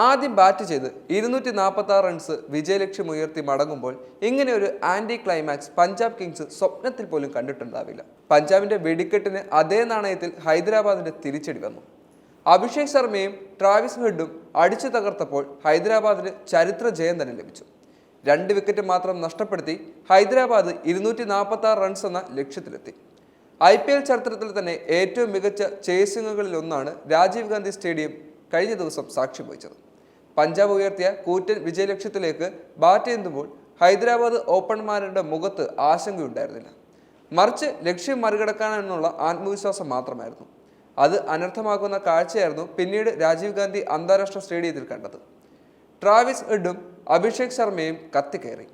ആദ്യം ബാറ്റ് ചെയ്ത് ഇരുന്നൂറ്റി നാൽപ്പത്തി ആറ് റൺസ് വിജയലക്ഷ്യം ഉയർത്തി മടങ്ങുമ്പോൾ ഇങ്ങനെ ഒരു ആന്റി ക്ലൈമാക്സ് പഞ്ചാബ് കിങ്സ് സ്വപ്നത്തിൽ പോലും കണ്ടിട്ടുണ്ടാവില്ല. പഞ്ചാബിന്റെ വെടിക്കെട്ടിന് അതേ നാണയത്തിൽ ഹൈദരാബാദിന്റെ തിരിച്ചടി വന്നു. അഭിഷേക് ശർമ്മയും ട്രാവിസ് ഹെഡും അടിച്ചു തകർത്തപ്പോൾ ഹൈദരാബാദിന് ചരിത്ര ജയം തന്നെ ലഭിച്ചു. രണ്ട് വിക്കറ്റ് മാത്രം നഷ്ടപ്പെടുത്തി ഹൈദരാബാദ് ഇരുന്നൂറ്റി നാൽപ്പത്തി ആറ് റൺസ് എന്ന ലക്ഷ്യത്തിലെത്തി. ഐ പി എൽ ചരിത്രത്തിൽ തന്നെ ഏറ്റവും മികച്ച ചേസിങ്ങുകളിൽ ഒന്നാണ് രാജീവ് ഗാന്ധി സ്റ്റേഡിയം കഴിഞ്ഞ ദിവസം സാക്ഷ്യം വഹിച്ചത്. പഞ്ചാബ് ഉയർത്തിയ കൂറ്റൻ വിജയലക്ഷ്യത്തിലേക്ക് ബാറ്റ് ചെയ്യുമ്പോൾ ഹൈദരാബാദ് ഓപ്പൺമാരുടെ മുഖത്ത് ആശങ്കയുണ്ടായിരുന്നില്ല. മറിച്ച് ലക്ഷ്യം മറികടക്കാനെന്നുള്ള ആത്മവിശ്വാസം മാത്രമായിരുന്നു. അത് അനർത്ഥമാക്കുന്ന കാഴ്ചയായിരുന്നു പിന്നീട് രാജീവ് ഗാന്ധി അന്താരാഷ്ട്ര സ്റ്റേഡിയത്തിൽ കണ്ടത്. ട്രാവിസ് എഡും അഭിഷേക് ശർമ്മയും കത്തിക്കയറി.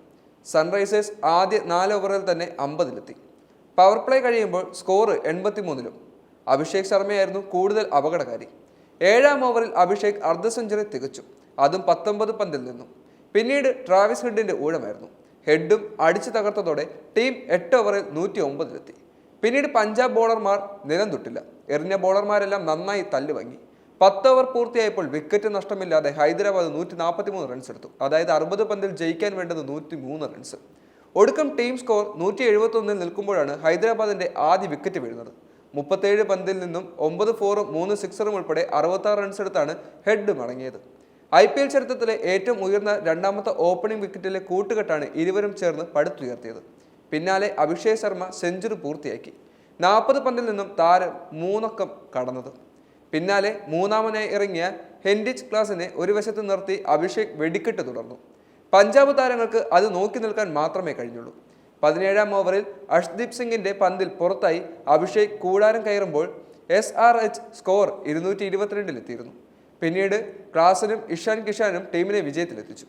സൺറൈസേഴ്സ് ആദ്യ നാല് ഓവറിൽ തന്നെ അമ്പതിലെത്തി. പവർ പ്ലേ കഴിയുമ്പോൾ സ്കോർ എൺപത്തിമൂന്നിലും. അഭിഷേക് ശർമ്മയായിരുന്നു കൂടുതൽ അപകടകാരി. ഏഴാം ഓവറിൽ അഭിഷേക് അർദ്ധ സെഞ്ചുറി തികച്ചു. അതും പത്തൊമ്പത് പന്തിൽ നിന്നും. പിന്നീട് ട്രാവിസ് ഹെഡിന്റെ ഊഴമായിരുന്നു. ഹെഡും അടിച്ചു തകർത്തതോടെ ടീം എട്ട് ഓവറിൽ നൂറ്റി ഒമ്പതിലെത്തി പിന്നീട് പഞ്ചാബ് ബോളർമാർ നിലം തൊട്ടില്ല. എറിഞ്ഞ ബോളർമാരെല്ലാം നന്നായി തല്ലുവാങ്ങി. പത്ത് ഓവർ പൂർത്തിയായപ്പോൾ വിക്കറ്റ് നഷ്ടമില്ലാതെ ഹൈദരാബാദ് നൂറ്റി നാൽപ്പത്തി മൂന്ന് റൺസ് എടുത്തു. അതായത് അറുപത് പന്തിൽ ജയിക്കാൻ വേണ്ടത് നൂറ്റി മൂന്ന് റൺസ്. ഒടുക്കം ടീം സ്കോർ നൂറ്റി എഴുപത്തി ഒന്നിൽ നിൽക്കുമ്പോഴാണ് ഹൈദരാബാദിന്റെ ആദ്യ വിക്കറ്റ് വീഴുന്നത്. മുപ്പത്തേഴ് പന്തിൽ നിന്നും ഒമ്പത് ഫോറും മൂന്ന് സിക്സറും ഉൾപ്പെടെ അറുപത്താറ് റൺസ് എടുത്താണ് ഹെഡ് മടങ്ങിയത്. ഐ പി എൽ ചരിത്രത്തിലെ ഏറ്റവും ഉയർന്ന രണ്ടാമത്തെ ഓപ്പണിംഗ് വിക്കറ്റിലെ കൂട്ടുകെട്ടാണ് ഇരുവരും ചേർന്ന് പടുത്തുയർത്തിയത്. പിന്നാലെ അഭിഷേക് ശർമ്മ സെഞ്ചുറി പൂർത്തിയാക്കി. നാൽപ്പത് പന്തിൽ നിന്നും താരം മൂന്നക്കം കടന്നത്. പിന്നാലെ മൂന്നാമനായി ഇറങ്ങിയ ഹെൻഡിച്ച് ക്ലാസിനെ ഒരു വശത്ത് നിർത്തി അഭിഷേക് വെടിക്കെട്ട് തുടർന്നു. പഞ്ചാബ് താരങ്ങൾക്ക് അത് നോക്കി നിൽക്കാൻ മാത്രമേ കഴിഞ്ഞുള്ളൂ. പതിനേഴാം ഓവറിൽ അഷ്ദീപ് സിംഗിന്റെ പന്തിൽ പുറത്തായി അഭിഷേക് കൂടാരം കയറുമ്പോൾ എസ് ആർ എച്ച് സ്കോർ ഇരുന്നൂറ്റി ഇരുപത്തിരണ്ടിലെത്തിയിരുന്നു പിന്നീട് ക്ലാസിനും ഇഷാൻ കിഷാനും ടീമിനെ വിജയത്തിലെത്തിച്ചു.